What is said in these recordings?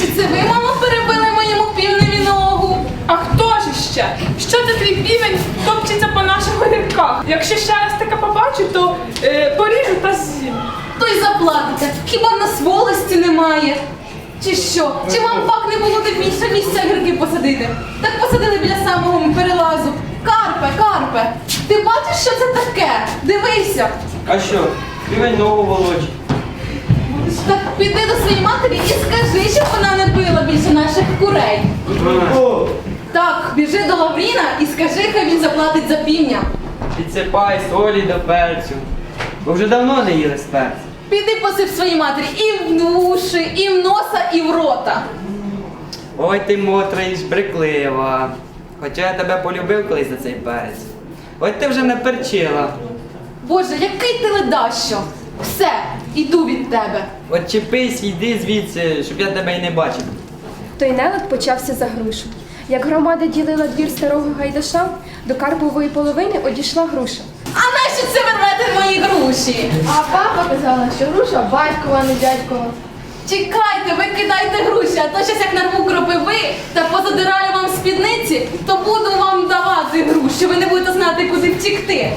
Чи це ви, мамо, перебили моєму півневі ногу? А хто ж ще? Що це твій півень топчеться по наших огірках? Якщо ще раз таке побачу, то е, поріжу та з'їм. То й заплатите. Хіба нас волості немає? Чи що? Чи вам пак не було де більше місця гірки посадити? Так посадили біля самого перелазу. Карпе, Карпе, ти бачиш, що це таке? Дивися. А що? Півень ногу волочить. Так піди до своєї матері і скажи, щоб вона не била більше наших курей. Так, біжи до Лавріна і скажи, хай він заплатить за півня. Підсипай солі до перцю. Бо вже давно не їли з перцю. Піди посип своїй матері і в уші, і в носа, і в рота. Ой ти мотрич, бриклива. Хоча я тебе полюбив колись за цей перець. Ой ти вже не перчила. Боже, який ти ледащо! Все, іду від тебе. От чепись, йди звідси, щоб я тебе й не бачив. Той нелад почався за грушу. Як громада ділила двір старого гайдаша, до карпової половини одійшла груша. А нащо це ви рвете мої груші? А папа казала, що груша батькова, не дядькова. Чекайте, ви кидайте груші, а то щось як нарву кропиви та позадираю вам спідниці, то буду вам давати груші, ви не будете знати, куди втікти.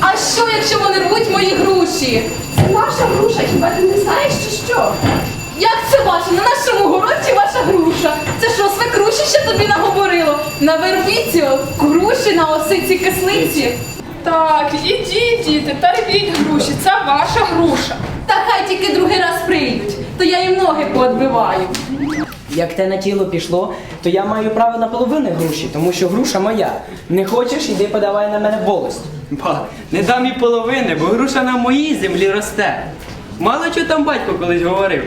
А що, якщо вони рвуть мої груші? Це наша груша, хіба ти не знаєш, чи що? Як це ваша? На нашому городі ваша груша? Це що, свекруші ще тобі наговорило? На вербіці, груші, на осиці кислиці? Так, ідіть, діти, та рвіть груші, це ваша груша. Та хай тільки другий раз прийдуть, то я їм ноги поотбиваю. Як те на тіло пішло, то я маю право на половину груші, тому що груша моя. Не хочеш, іди подавай на мене волость. Ба, не дам і половини, бо груша на моїй землі росте. Мало чого там батько колись говорив.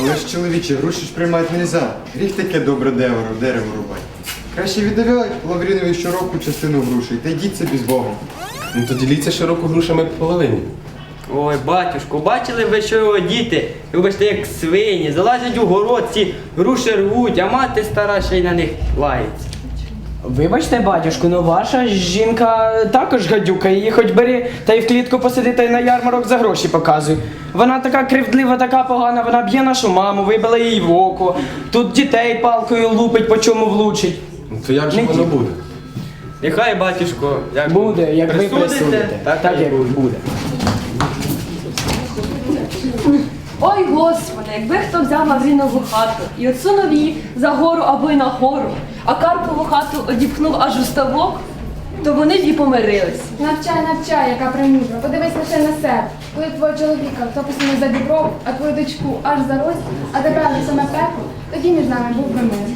Але ж чоловіче, гроші ж приймати нельзя. Гріх таке добре дерево, дерево рубати. Краще віддавай Лаврінові щороку частину грошей та йдіть собі з Богом. Ну то діліться широко грушами по половині. Ой, батюшку, бачили ви, що його діти, вибачте, як свині, залазять у город, ці груші рвуть, а мати стара ще й на них лається. Вибачте, батюшку, ну ваша жінка також гадюка, її хоч бери та й в клітку посиди та й на ярмарок за гроші показуй. Вона така кривдлива, така погана, вона б'є нашу маму, вибила їй в око, тут дітей палкою лупить, по чому влучить. Ну то як же Не воно ті. буде? Нехай, батюшко, як Буде, як ви присудите, присудите, так, так як буде. буде. Ой, Господи, якби хто взяв Лаврінову хату і отсунув її за гору або й на гору, а Карпову хату одіпхнув аж у ставок, то вони б і помирились. Навчай, навчай, яка премудра. Подивись лише на себе. Коли твого чоловіка втописано за дібров, а твою дочку аж за рость, а тебе аж саме пекло, тоді між нами був би мир.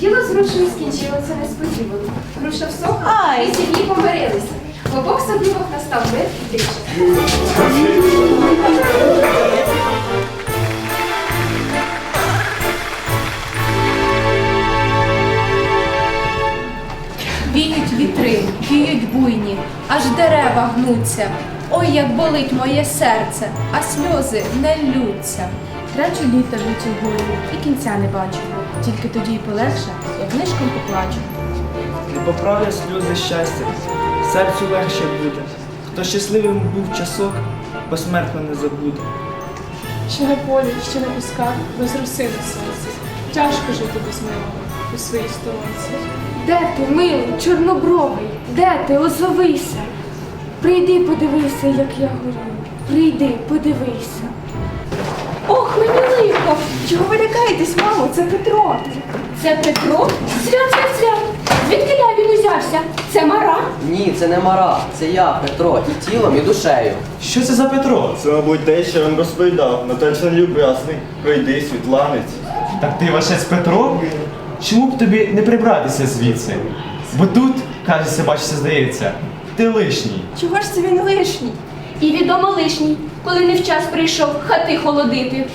Діло з грушею скінчилося несподівано. Груша всохла, і сім'ї помирилися. В обох садибах настав мир і тиша. Аж дерева гнуться. Ой, як болить моє серце, а сльози не ллються. Трачу літа життя горю і кінця не бачу. Тільки тоді й полегше, як нишком поплачу. Не поправлять сльози щастя, серцю легше буде. Хто щасливим був часок, посмертно не забуде. Ще на полі, ще на пісках, без роси на сонці. Тяжко жити без милого у своїй сторонці. Де ти, милий, чорнобровий? Де ти? Озовися. Прийди, подивися, як я горю. Прийди, подивися. Ох, мені лихо! Чого ви лякаєтесь, мамо? Це Петро. Це Петро? Свят, свят, свят. Звідки ля він узявся? Це мара? Ні, це не Мара, це я, Петро, і тілом, і душею. Що це за Петро? Це, мабуть, те, що він розповідав, на точно люб'язний. Прийди, світланець. Так ти вашець Петро? Чому б тобі не прибратися звідси? Бо тут, кажеться, бачиться, здається, ти лишній. Чого ж це він лишній? І відомо лишній, коли не в час прийшов хати холодити.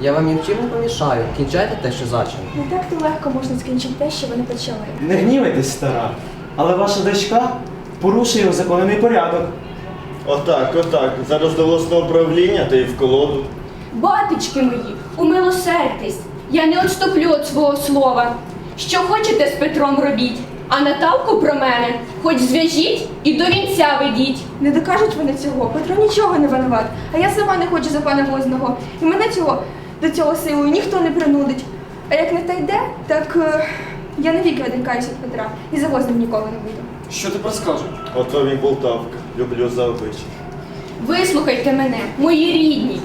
Я вам ні в чим не помішаю. Кінчайте те, що зачали. Не так то легко можна скінчити те, що вони почали. Не гнівайтесь, стара, але ваша дочка порушує узаконений порядок. Отак, отак. Зараз до власного правління та й в колоду. Батечки мої, умилосердьтесь, я не отступлю від свого слова. Що хочете з Петром робіть, А Наталку про мене хоч зв'яжіть і до вінця ведіть. Не докажуть вони цього. Петро нічого не винуват. А я сама не хочу за пана Возного. І мене цього до цього силою ніхто не принудить. А як не та йде, так е, я навіки одрікаюся від Петра і за Возним ніколи не буду. Що ти розкажеш? Ото він Полтавка. Люблю за обличчя. Вислухайте мене, мої рідні.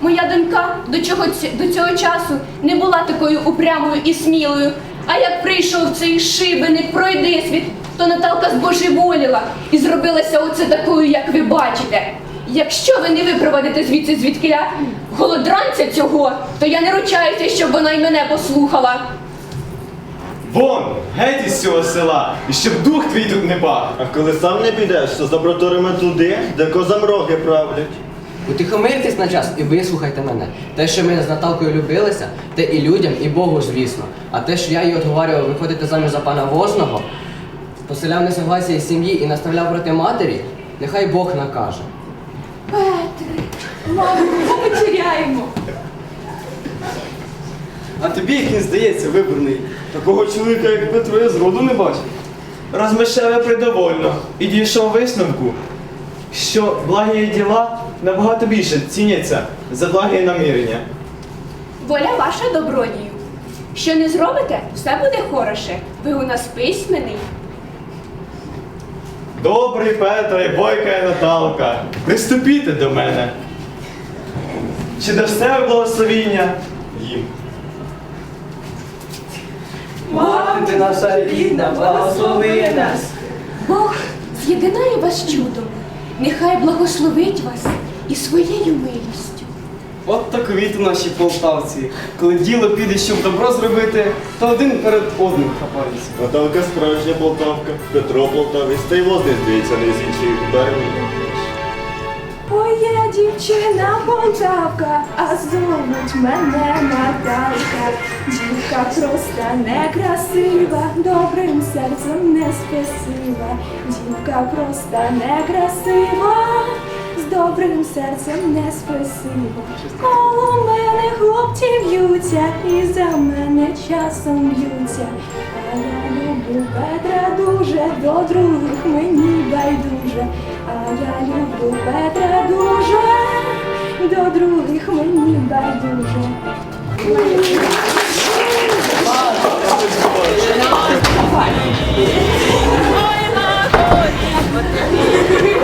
Моя донька до, чого, до цього часу не була такою упрямою і смілою. А як прийшов цей шибеник пройди світ, то Наталка збожеволіла і зробилася оце такою, як ви бачите. Якщо ви не випроводите звідси звідкиля голодранця цього, то я не ручаюся, щоб вона й мене послухала. Вон, геть із цього села, і щоб дух твій тут не бав. А коли сам не підеш, то запроторимо туди, де козамроги правлять. Утихомиртесь на час і вислухайте мене. Те, що ми з Наталкою любилися, те і людям, і Богу, звісно. А те, що я її отговорював виходити заміж за пана Возного, поселяв несогласія із сім'ї і наставляв проти матері, нехай Бог накаже. Петре, мамо, ми потеряємо. А тобі, як він здається, виборний. Такого чоловіка, як Петро, я зроду не бачив. Розмишляли придовольно і дійшов висновку, що благі діла набагато більше ціняться за благі намірення. Воля ваша добродію. Що не зробите, все буде хороше. Ви у нас письменний. Добрий Петро і бойка і Наталка, приступіте до мене. Чи дасте ви благословіння їм? Мати наша рідна, благослови нас. Бог з'єднає вас чудом. Нехай благословить вас і своєю милістю. От таковіт наші полтавці. Коли діло піде, щоб добро зробити, то один перед одним хапається. Наталка справжня Полтавка, Петро Полтавець, та й возний, здається, не з іншої губернії. Моя дівчина Полтавка, а зовуть мене Наталка. Дівка просто некрасива, добрим серцем не спесива. Дівка просто некрасива, з добрим серцем не спесива. Коло мене хлопці б'ються, і за мене часом б'ються. А я люблю Петра дуже, до других мені байдуже. А я люблю Петра дуже, до других мені байдуже. 我也爱你